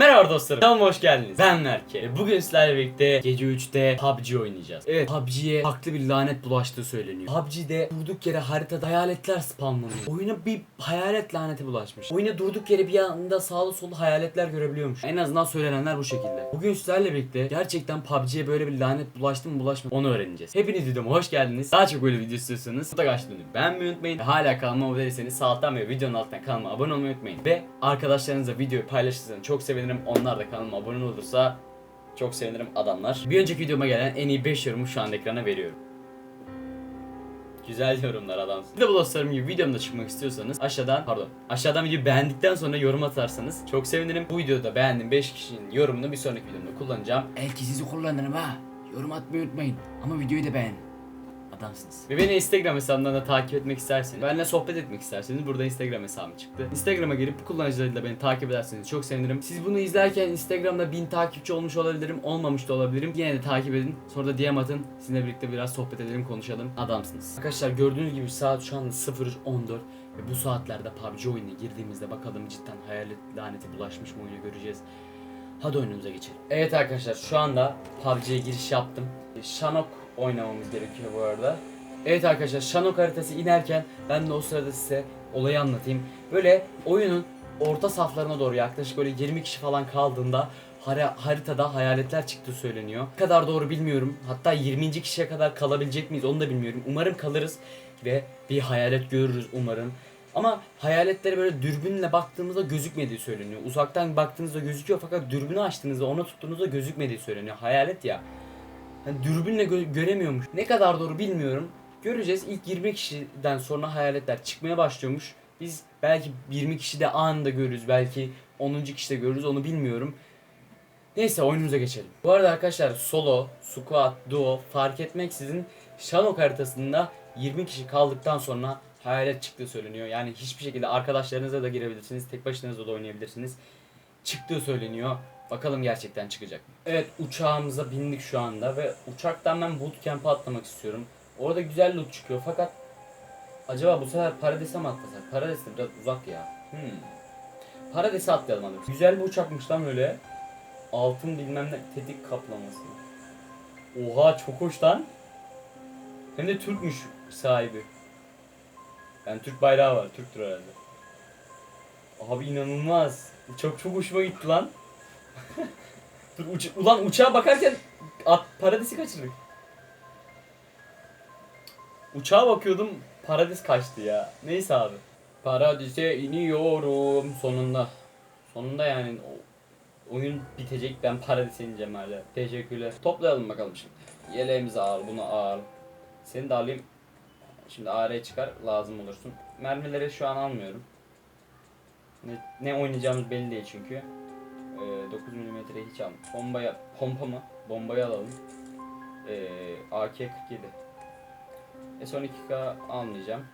Merhaba dostlarım. Kanalıma hoş geldiniz. Ben Merke. Bugün sizlerle birlikte gece 3'te PUBG oynayacağız. Evet PUBG'ye farklı bir lanet bulaştığı söyleniyor. PUBG'de durduk yere haritada hayaletler spamlanıyor. Oyuna bir hayalet laneti bulaşmış. Oyuna durduk yere bir anda sağlı sollu hayaletler görebiliyormuş. En azından söylenenler bu şekilde. Bugün sizlerle birlikte gerçekten PUBG'ye böyle bir lanet bulaştı mı bulaşmadı onu öğreneceğiz. Hepiniz videoma hoş geldiniz. Daha çok böyle video istiyorsanız mutlaka açtığını beğenmeyi unutmayın. Ve hala kanalıma abone değilseniz sağ alttan ve videonun altından kanalıma abone olmayı unutmayın. Ve arkadaşlarınızla videoyu paylaşırsanız çok sevinirim. Onlar da kanalıma abone olursa çok sevinirim adamlar. Bir önceki videoma gelen en iyi 5 yorumu şu an ekrana veriyorum. Güzel yorumlar adamsın. Bir de bu dostlarım gibi videomda çıkmak istiyorsanız aşağıdan pardon aşağıdan videoyu beğendikten sonra yorum atarsanız çok sevinirim. Bu videoda beğendiğim 5 kişinin yorumunu bir sonraki videomda kullanacağım. Belki sizi kullanırım ha. Yorum atmayı unutmayın. Ama videoyu da beğenin. Adamsınız. Ve beni Instagram hesabından da takip etmek isterseniz, benimle sohbet etmek isterseniz burada Instagram hesabım çıktı. Instagram'a girip bu kullanıcılarıyla beni takip ederseniz çok sevinirim. Siz bunu izlerken Instagram'da 1000 takipçi olmuş olabilirim, olmamış da olabilirim. Yine de takip edin. Sonra da DM atın. Sizinle birlikte biraz sohbet edelim, konuşalım. Adamsınız. Arkadaşlar gördüğünüz gibi saat şu anda 03.14 ve bu saatlerde PUBG oyununa girdiğimizde bakalım cidden hayalet laneti bulaşmış mı oyunu göreceğiz. Hadi oyunumuza geçelim. Evet arkadaşlar şu anda PUBG'ye giriş yaptım. Shanok oynamamız gerekiyor bu arada. Evet arkadaşlar Shanok haritası inerken ben de o sırada size olayı anlatayım. Böyle oyunun orta saflarına doğru yaklaşık böyle 20 kişi falan kaldığında har- haritada hayaletler çıktığı söyleniyor. Ne kadar doğru bilmiyorum. Hatta 20. kişiye kadar kalabilecek miyiz onu da bilmiyorum. Umarım kalırız ve bir hayalet görürüz umarım. Ama hayaletlere böyle dürbünle baktığımızda gözükmediği söyleniyor. Uzaktan baktığınızda gözüküyor fakat dürbünü açtığınızda ona tuttuğunuzda gözükmediği söyleniyor. Hayalet ya. Yani dürbünle gö- göremiyormuş. Ne kadar doğru bilmiyorum. Göreceğiz. İlk 20 kişiden sonra hayaletler çıkmaya başlıyormuş. Biz belki 20 kişi de anında görürüz. Belki 10. kişi de görürüz. Onu bilmiyorum. Neyse oyunumuza geçelim. Bu arada arkadaşlar solo, squad, duo fark etmeksizin Shanok haritasında 20 kişi kaldıktan sonra hayalet çıktığı söyleniyor. Yani hiçbir şekilde arkadaşlarınıza da girebilirsiniz. Tek başınıza da oynayabilirsiniz. Çıktığı söyleniyor. Bakalım gerçekten çıkacak mı? Evet uçağımıza bindik şu anda ve uçaktan ben bootcamp'a atlamak istiyorum. Orada güzel loot çıkıyor fakat acaba bu sefer Paradis'e mi atlasak? Paradis de biraz uzak ya. Hmm. Paradis'e atlayalım hadi. Güzel bir uçakmış lan öyle. Altın bilmem ne tetik kaplaması. Oha çok hoş lan. Hem de Türkmüş sahibi. Yani Türk bayrağı var. Türktür herhalde. Abi inanılmaz. Çok çok hoşuma gitti lan. Dur uç ulan uçağa bakarken at paradisi kaçırdık. Uçağa bakıyordum paradis kaçtı ya. Neyse abi. Paradise iniyorum sonunda. Sonunda yani o- oyun bitecek ben paradise ineceğim hala. Teşekkürler. Toplayalım bakalım şimdi. Yeleğimizi al bunu al. Seni de alayım. Şimdi AR çıkar lazım olursun. Mermileri şu an almıyorum. Ne, ne oynayacağımız belli değil çünkü. Ee, 9 mm hiç almam. Bombaya, pompa mı? Bombayı alalım. Ee, AK-47. S12K almayacağım.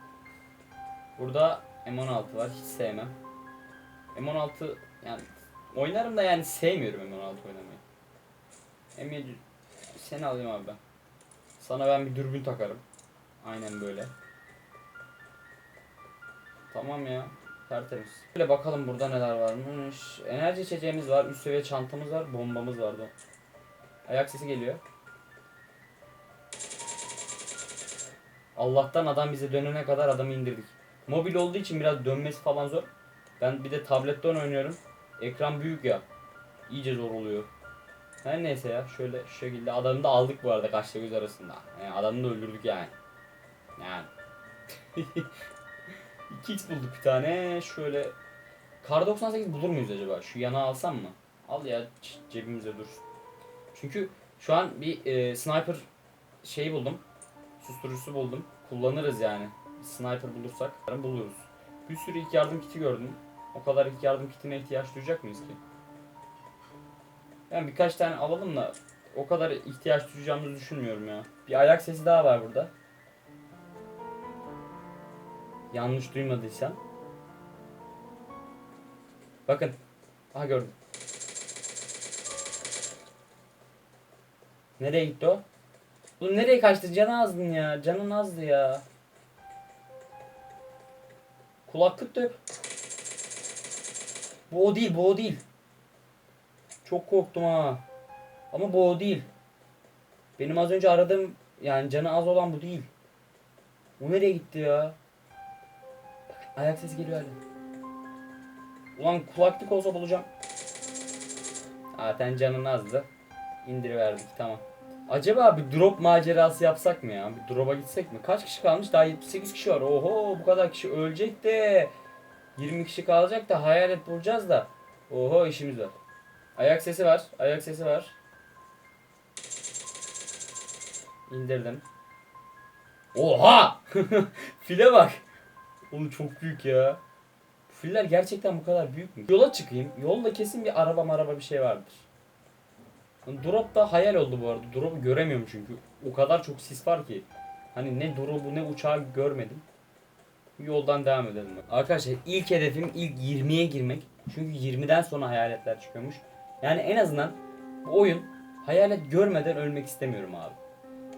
Burada M16 var. Hiç sevmem. M16 yani oynarım da yani sevmiyorum M16 oynamayı. M7 seni alayım abi ben. Sana ben bir dürbün takarım. Aynen böyle. Tamam ya. Tertemiz. Böyle bakalım burada neler varmış. Enerji içeceğimiz var. Üst seviye çantamız var. Bombamız vardı. Ayak sesi geliyor. Allah'tan adam bize dönene kadar adamı indirdik. Mobil olduğu için biraz dönmesi falan zor. Ben bir de tabletten oynuyorum. Ekran büyük ya. İyice zor oluyor. Her neyse ya şöyle şu şekilde adamı da aldık bu arada kaçta göz arasında. Yani adamı da öldürdük yani. Yani. 2x bulduk bir tane. Şöyle Kar 98 bulur muyuz acaba? Şu yana alsam mı? Al ya cebimizde dursun. Çünkü şu an bir e, sniper şeyi buldum. Susturucusu buldum. Kullanırız yani. Sniper bulursak buluruz. Bir sürü ilk yardım kiti gördüm. O kadar ilk yardım kitine ihtiyaç duyacak mıyız ki? Yani birkaç tane alalım da o kadar ihtiyaç duyacağımızı düşünmüyorum ya. Bir ayak sesi daha var burada. Yanlış duymadıysam. Bakın. Aha gördüm. Nereye gitti o? Bu nereye kaçtı? Canı azdın ya. Canın azdı ya. Kulaklık da. Bu o değil, bu o değil. Çok korktum ha. Ama bu o değil. Benim az önce aradığım yani canı az olan bu değil. O nereye gitti ya? Ayak sesi geliyor hala. Ulan kulaklık olsa bulacağım. Zaten canın azdı. İndiriverdik tamam. Acaba bir drop macerası yapsak mı ya? Bir drop'a gitsek mi? Kaç kişi kalmış? Daha 78 kişi var. Oho bu kadar kişi ölecek de. 20 kişi kalacak da hayalet bulacağız da. Oho işimiz var. Ayak sesi var. Ayak sesi var. İndirdim. Oha! File bak. Oğlum çok büyük ya. Filler gerçekten bu kadar büyük mü? Yola çıkayım. Yolda kesin bir araba maraba bir şey vardır. Drop da hayal oldu bu arada. Drop'u göremiyorum çünkü. O kadar çok sis var ki. Hani ne drop'u ne uçağı görmedim. Yoldan devam edelim. Arkadaşlar ilk hedefim ilk 20'ye girmek. Çünkü 20'den sonra hayaletler çıkıyormuş. Yani en azından bu oyun hayalet görmeden ölmek istemiyorum abi.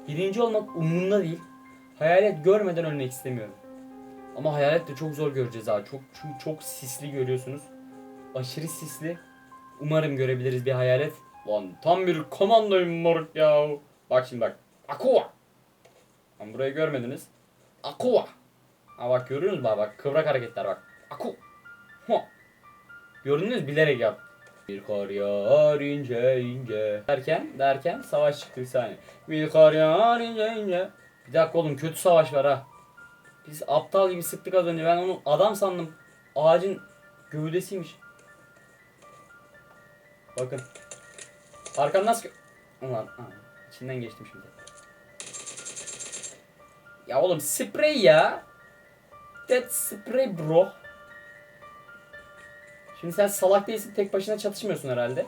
Birinci olmak umurumda değil. Hayalet görmeden ölmek istemiyorum. Ama hayalet de çok zor göreceğiz abi. Çok çünkü çok sisli görüyorsunuz. Aşırı sisli. Umarım görebiliriz bir hayalet. Lan tam bir komandoyum moruk ya. Bak şimdi bak. Aqua. Lan burayı görmediniz. Aqua. Ha bak görüyorsunuz mu? Bak kıvrak hareketler bak. Aku. Ha. Gördünüz bilerek yap. Bir kar yağar ince ince. Derken derken savaş çıktı bir saniye. Bir kar yağar ince ince. Bir dakika oğlum kötü savaş var ha. Biz aptal gibi sıktık az önce. Ben onu adam sandım. Ağacın gövdesiymiş. Bakın. Arkamdan sıkı... Ulan ha, içinden geçtim şimdi. Ya oğlum sprey ya. That spray bro. Şimdi sen salak değilsin tek başına çatışmıyorsun herhalde.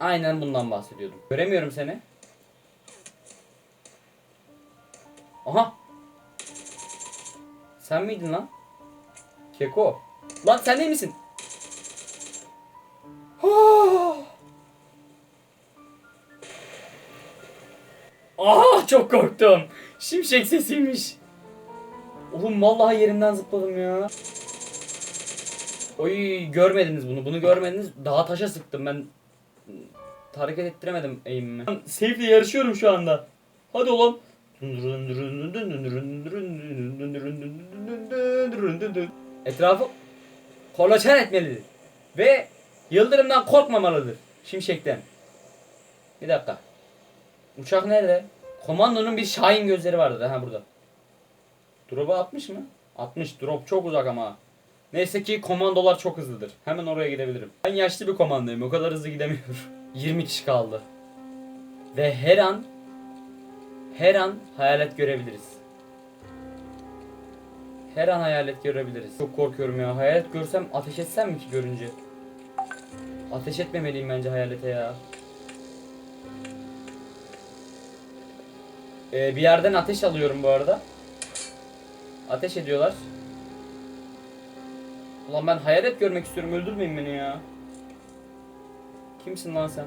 Aynen bundan bahsediyordum. Göremiyorum seni. Aha. Sen miydin lan? Keko. Lan sen değil misin? Ah! Ah çok korktum. Şimşek sesiymiş. Oğlum vallahi yerimden zıpladım ya. Oy görmediniz bunu. Bunu görmediniz. Daha taşa sıktım ben. Hareket ettiremedim eğimimi. Safe'le yarışıyorum şu anda. Hadi oğlum. Etrafı kolaçan etmelidir. Ve yıldırımdan korkmamalıdır. Şimşekten. Bir dakika. Uçak nerede? Komandonun bir şahin gözleri vardı. Ha burada. Drop'a atmış mı? Atmış. Drop çok uzak ama. Neyse ki komandolar çok hızlıdır. Hemen oraya gidebilirim. Ben yaşlı bir komandoyum. O kadar hızlı gidemiyorum. 20 kişi kaldı. Ve her an her an hayalet görebiliriz. Her an hayalet görebiliriz. Çok korkuyorum ya. Hayalet görsem ateş etsem mi ki görünce? Ateş etmemeliyim bence hayalete ya. Ee, bir yerden ateş alıyorum bu arada. Ateş ediyorlar. Ulan ben hayalet görmek istiyorum. Öldürmeyin beni ya. Kimsin lan sen?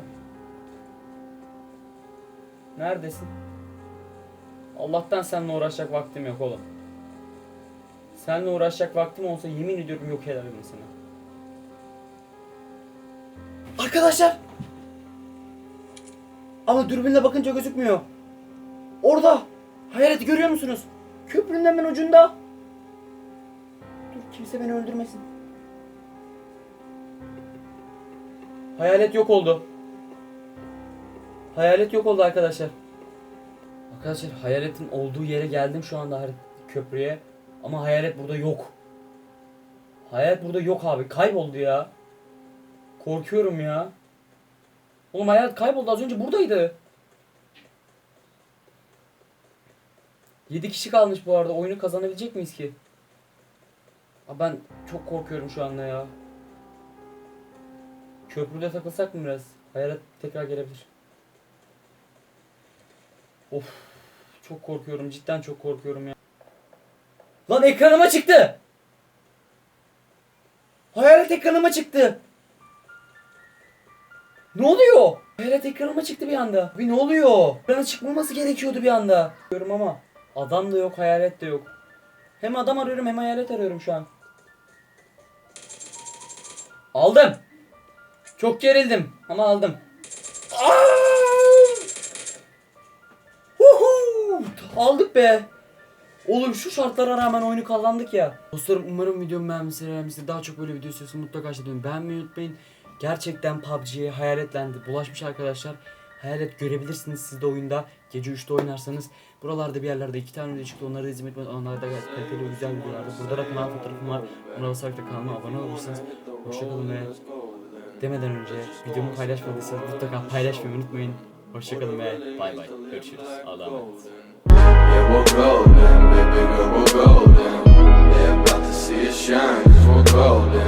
Neredesin? Allah'tan seninle uğraşacak vaktim yok oğlum. Seninle uğraşacak vaktim olsa yemin ediyorum yok ederim seni. Arkadaşlar! Ama dürbünle bakınca gözükmüyor. Orada! Hayaleti görüyor musunuz? Köprünün hemen ucunda. Dur kimse beni öldürmesin. Hayalet yok oldu. Hayalet yok oldu arkadaşlar. Arkadaşlar hayaletin olduğu yere geldim şu anda köprüye. Ama hayalet burada yok. Hayalet burada yok abi. Kayboldu ya. Korkuyorum ya. Oğlum hayalet kayboldu az önce buradaydı. 7 kişi kalmış bu arada. Oyunu kazanabilecek miyiz ki? Aa, ben çok korkuyorum şu anda ya. Köprüde takılsak mı biraz? Hayalet tekrar gelebilir. Of. Çok korkuyorum. Cidden çok korkuyorum ya. Lan ekranıma çıktı. Hayalet ekranıma çıktı. Ne oluyor? Hayalet ekranıma çıktı bir anda. Bir ne oluyor? Ekrana çıkmaması gerekiyordu bir anda. Diyorum ama adam da yok, hayalet de yok. Hem adam arıyorum hem hayalet arıyorum şu an. Aldım. Çok gerildim ama aldım. Huhu! Aldık be. Oğlum şu şartlara rağmen oyunu kazandık ya. Dostlarım umarım videomu beğenmişsiniz. beğenmişsiniz. Daha çok böyle video istiyorsanız mutlaka aşağıdan beğenmeyi unutmayın. Gerçekten PUBG'ye hayaletlendi. Bulaşmış arkadaşlar. Hayalet görebilirsiniz siz de oyunda. Gece 3'te oynarsanız. Buralarda bir yerlerde iki tane video çıktı. Onları da unutmayın. Onlar da gayet kaliteli güzel videolardı. Burada da kanal fotoğrafım var. Ona basarak da kanalıma abone olursanız. Hoşçakalın ve demeden önce videomu paylaşmadıysanız mutlaka paylaşmayı unutmayın. Hoşçakalın ve bay bay. Görüşürüz. Allah'a emanet. Yeah, we're golden, baby girl, we're golden. Yeah, about to see it shine, cause we're golden.